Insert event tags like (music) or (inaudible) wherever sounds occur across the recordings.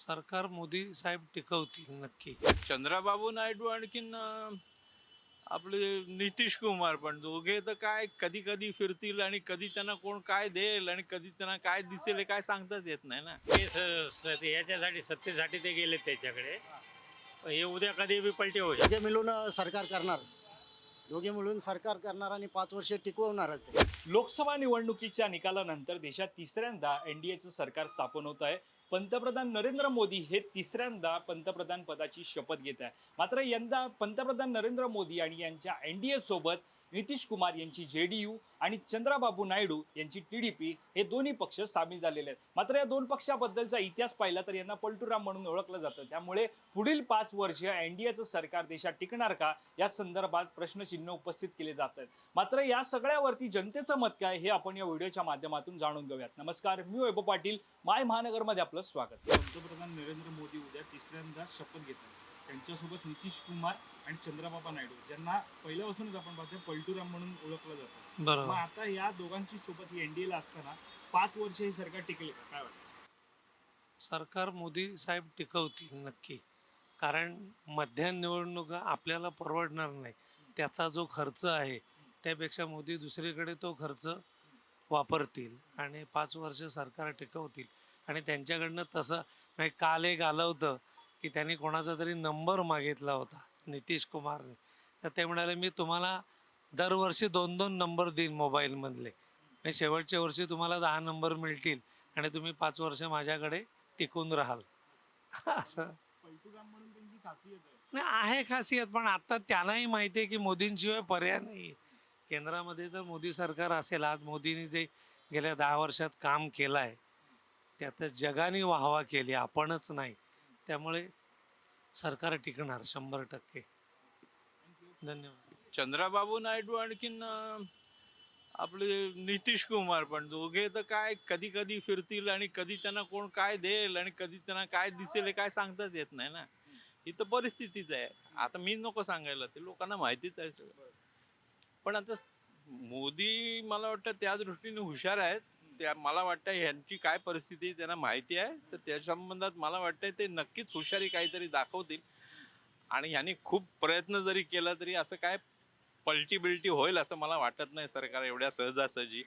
सरकार मोदी साहेब टिकवतील नक्की. चंद्राबाबू नायडू आणखीन अं, आपले नितीश कुमार पण दोघे तर काय कधी कधी फिरतील आणि कधी त्यांना कोण काय देईल आणि कधी त्यांना काय दिसेल हे काय सांगताच येत नाही ना. ते स- स- ते याच्यासाठी सत्तेसाठी ते गेले त्याच्याकडे. पण हे उद्या कधी बी पलटी होऊ शकते दोघे मिळून अ, सरकार करणार. दोघे मिळून सरकार करणार आणि पाच वर्ष टिकवणारच ते. लोकसभा निवडणुकीच्या निकालानंतर देशात तिसऱ्यांदा एन डी एचं सरकार स्थापन होत आहे. पंतप्रधान नरेंद्र मोदी हे तिसऱ्यांदा पंतप्रधान पदाची शपथ घेत आहे मात्र यंदा पंतप्रधान नरेंद्र मोदी आणि यांच्या एन डी सोबत नितीश कुमार यांची जे डी यू आणि चंद्राबाबू नायडू यांची टी डी पी हे दोन्ही पक्ष सामील झालेले आहेत. मात्र या दोन पक्षाबद्दलचा इतिहास पाहिला तर यांना पलटूराम म्हणून ओळखलं जातं. त्यामुळे पुढील पाच वर्ष एन डी एचं सरकार देशात टिकणार का? या संदर्भात प्रश्नचिन्ह उपस्थित केले जात आहेत. मात्र या सगळ्यावरती जनतेचं मत काय हे आपण या व्हिडिओच्या माध्यमातून जाणून घेऊयात. नमस्कार मी वैभव पाटील. माय महानगरमध्ये आपलं स्वागत. पंतप्रधान नरेंद्र मोदी उद्या तिसऱ्यांदा शपथ घेतात. त्यांच्यासोबत नितीश कुमार आणि चंद्रबाबा नायडू ज्यांना पहिल्यापासूनच आपण पाहतो पलटूराम म्हणून ओळखलं जातं. मग आता या दोघांची सोबत एनडीएला असताना पाच वर्ष हे सरकार टिकेल का? काय वाटतं? सरकार मोदी साहेब टिकवतील नक्की. कारण मध्यान निवडणुका आपल्याला परवडणार नाही. त्याचा जो खर्च आहे त्यापेक्षा मोदी दुसरीकडे तो खर्च वापरतील आणि पाच वर्ष सरकार टिकवतील. आणि त्यांच्याकडनं तसं नाही काल एक आलं होतं की त्यांनी कोणाचा तरी नंबर मागितला होता नितीश कुमारने. तर ते म्हणाले मी तुम्हाला दरवर्षी दोन दोन नंबर देईन मोबाईलमधले. म्हणजे शेवटच्या वर्षी तुम्हाला दहा नंबर मिळतील आणि तुम्ही पाच वर्ष माझ्याकडे टिकून राहाल. (laughs) असं. आहे नाही आहे खासियत पण आता त्यांनाही माहिती आहे की मोदींशिवाय पर्याय नाही आहे. केंद्रामध्ये जर मोदी सरकार असेल आज मोदींनी जे गेल्या दहा वर्षात काम केलं आहे त्यात जगाने वाहवा केली आपणच नाही. त्यामुळे सरकार टिकणार शंभर टक्के. धन्यवाद. चंद्राबाबू नायडू आणखीन अं, आपले नितीश कुमार पण दोघे तर काय कधी कधी फिरतील आणि कधी त्यांना कोण काय देईल आणि कधी त्यांना काय दिसेल हे काय सांगताच येत नाही ना. ही तर परिस्थितीच आहे. आता मी नको सांगायला ते लोकांना माहितीच आहे सगळं. पण आता मोदी मला वाटतं त्या दृष्टीने हुशार आहेत. त्या मला वाटतं ह्यांची काय परिस्थिती त्यांना माहिती आहे. तर त्या संबंधात मला वाटतं ते नक्कीच हुशारी काहीतरी दाखवतील. आणि ह्यांनी खूप प्रयत्न जरी केला तरी असं काय पलटी बिलटी होईल असं मला वाटत नाही सरकार एवढ्या सहजासहजी.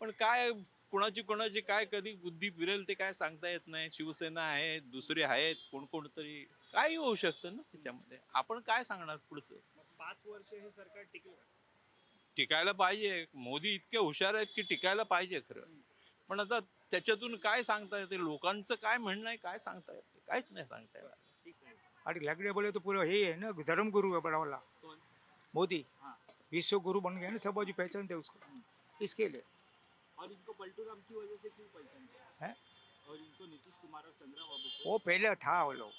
पण काय कुणाची कुणाची काय कधी बुद्धी फिरेल ते काय सांगता येत नाही. शिवसेना आहे दुसरे आहेत कोण कोणतरी काही होऊ शकतं ना त्याच्यामध्ये. आपण काय सांगणार पुढचं? पाच वर्ष हे सरकार टिकेल. टिकायला पाहिजे. मोदी इतके हुशार आहेत की टिकायला पाहिजे खरं. पण आता त्याच्यातून काय सांगता येते? लोकांचं काय म्हणणं आहे काय सांगता येते काहीच नाही सांगता येणार ठीक आहे. अरे लगड़े बोले तो पूरा है ना धर्म गुरु है बड़ा वाला कौन? मोदी. हाँ। विश्व गुरु बन गया ना सब बाजू पहचानते उसको. इसके लिए. और इनको पलटूराम की वजह से क्यों पहचानते हैं? और इनको नीतीश कुमार और वो पहले था वो लोग.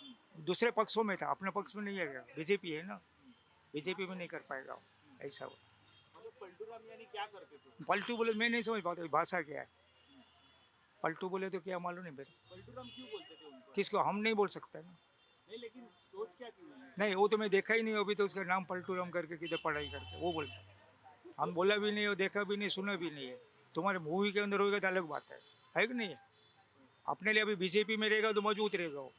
दूसरे पक्षों में था अपने पक्ष में नहीं है बीजेपी है ना? बीजेपी में नहीं कर पाएगा ऐसा हो यानी क्या करते थे? पलटू बोले मैं नहीं समझ पाता भाषा क्या है? पलटू बोले तो क्या मालूम नहीं मेरे? पलटूराम क्यों बोलते थे उनको? किसको? हम नहीं बोल सकते ना। नहीं लेकिन सोच क्या थी नहीं वो तो मैं देखा ही नहीं अभी तो उसका नाम पलटू राम करके किधर पढ़ाई करके वो बोलते हम बोला भी नहीं और देखा भी नहीं सुना भी नहीं है। तुम्हारे मूवी के अंदर होगा तो अलग बात है। है कि नहीं है? अपने लिए अभी बीजेपी में रहेगा तो मज़बूत रहेगा वो।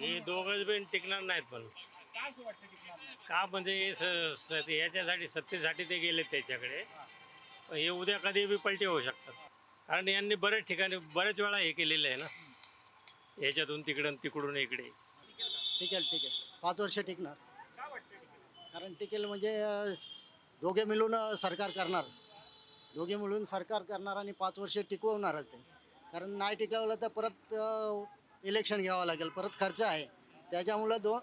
हे दोघं बी टिकणार नाहीत पण काय असं वाटतं टिकणार नाही? का म्हणजे हे स- याच्यासाठी सत्तेसाठी ते गेले त्याच्याकडे. पण हे उद्या कधी बी पलटी होऊ शकतात. कारण यांनी बऱ्याच ठिकाणी बऱ्याच वेळा हे केलेलं आहे ना. ह्याच्यातून तिकडून तिकडून इकडे. टिकेल टिकेल पाच वर्ष टिकणार. का वाटतं टिकेल? कारण टिकेल म्हणजे अ, स- दोघे मिळून अ, सरकार करणार. दोघे मिळून सरकार करणार आणि पाच वर्ष टिकवणारच ते. कारण नाही टिकवलं तर परत इलेक्शन घ्यावं लागेल. परत खर्च आहे. त्याच्यामुळं दोन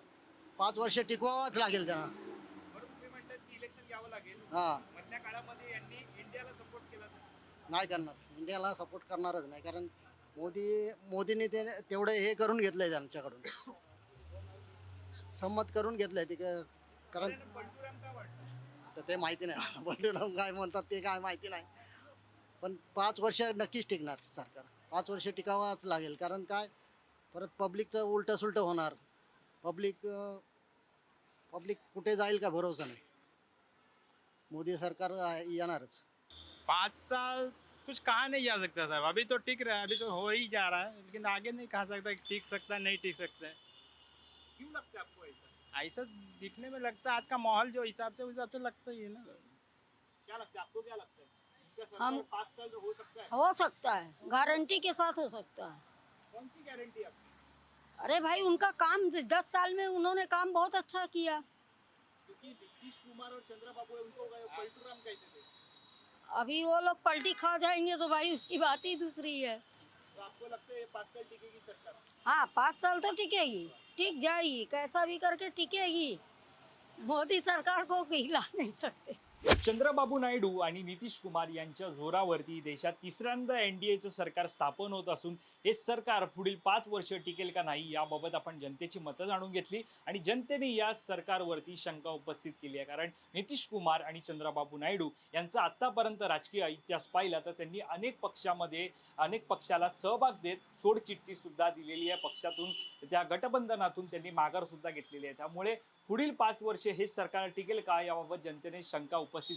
पाच वर्ष टिकवावंच लागेल त्यांना. इलेक्शन घ्यावं लागेल. हां. मधल्या काळामध्ये यांनी इंडियाला सपोर्ट केला तर? नाही करणार. इंडियाला सपोर्ट करणारच नाही. कारण मोदी मोदींनी ते तेवढं हे करून घेतलं आहे त्यांच्याकडून. संमत करून घेतलं आहे ते कारण तर ते माहिती नाही. (laughs) बंडूराम काय म्हणतात ते काय माहिती नाही. पण पाच वर्ष नक्कीच टिकणार सरकार. पाच वर्ष टिकावाच लागेल. कारण काय? परत पब्लिकचं उलटं सुलटं होणार. पब्लिक पब्लिक कुठे जाईल का भरोसा नाही. मोदी सरकार येणारच. पाच साल कुछ कहा नहीं जा सकता साहब. अभी तो टिक रहा है अभी तो हो ही जा रहा है लेकिन आगे नहीं कहा सकता कि टिक सकता नहीं टिक सकता क्यों लगता है आपको ऐसा? ऐसा दिखने में लगता है आज का माहौल जो हिसाब से उस हिसाब से लगता ही है ना। क्या लगता है? आपको क्या लगता है? हम- पाँच साल तो हो सकता है? हो सकता है गारंटी के साथ हो सकता है। कौन सी गारंटी आपकी? अरे भाई उनका काम दस साल में उन्होंने काम बहुत अच्छा किया। अभी वो लोग पलटी खा जाएँगे तो भाई उसकी बात ही दूसरी है। तो आपको लगता है ये पाँच साल टिकेगी सरकार? हाँ पाँच साल तो टिकेगी। टिक जाएगी कैसा भी करके टिकेगी। मोदी सरकार को हिला नहीं सकते। चंद्रबाबू नायडू आणि नितीश कुमार यांच्या जोरावरती देशात तिसऱ्यांदा एन डी एचं सरकार स्थापन होत असून हे सरकार पुढील पाच वर्ष टिकेल का नाही याबाबत आपण जनतेची मतं जाणून घेतली आणि जनतेने या सरकारवरती शंका उपस्थित केली आहे. कारण नितीश कुमार आणि चंद्रबाबू नायडू यांचा आत्तापर्यंत राजकीय इतिहास पाहिला तर त्यांनी अनेक पक्षामध्ये अनेक पक्षाला सहभाग देत सोडचिठ्ठीसुद्धा दिलेली आहे. पक्षातून त्या गटबंधनातून त्यांनी माघारसुद्धा घेतलेली आहे. त्यामुळे पुढील पाच वर्षे हे सरकार टिकेल का याबाबत जनतेने शंका उपस्थित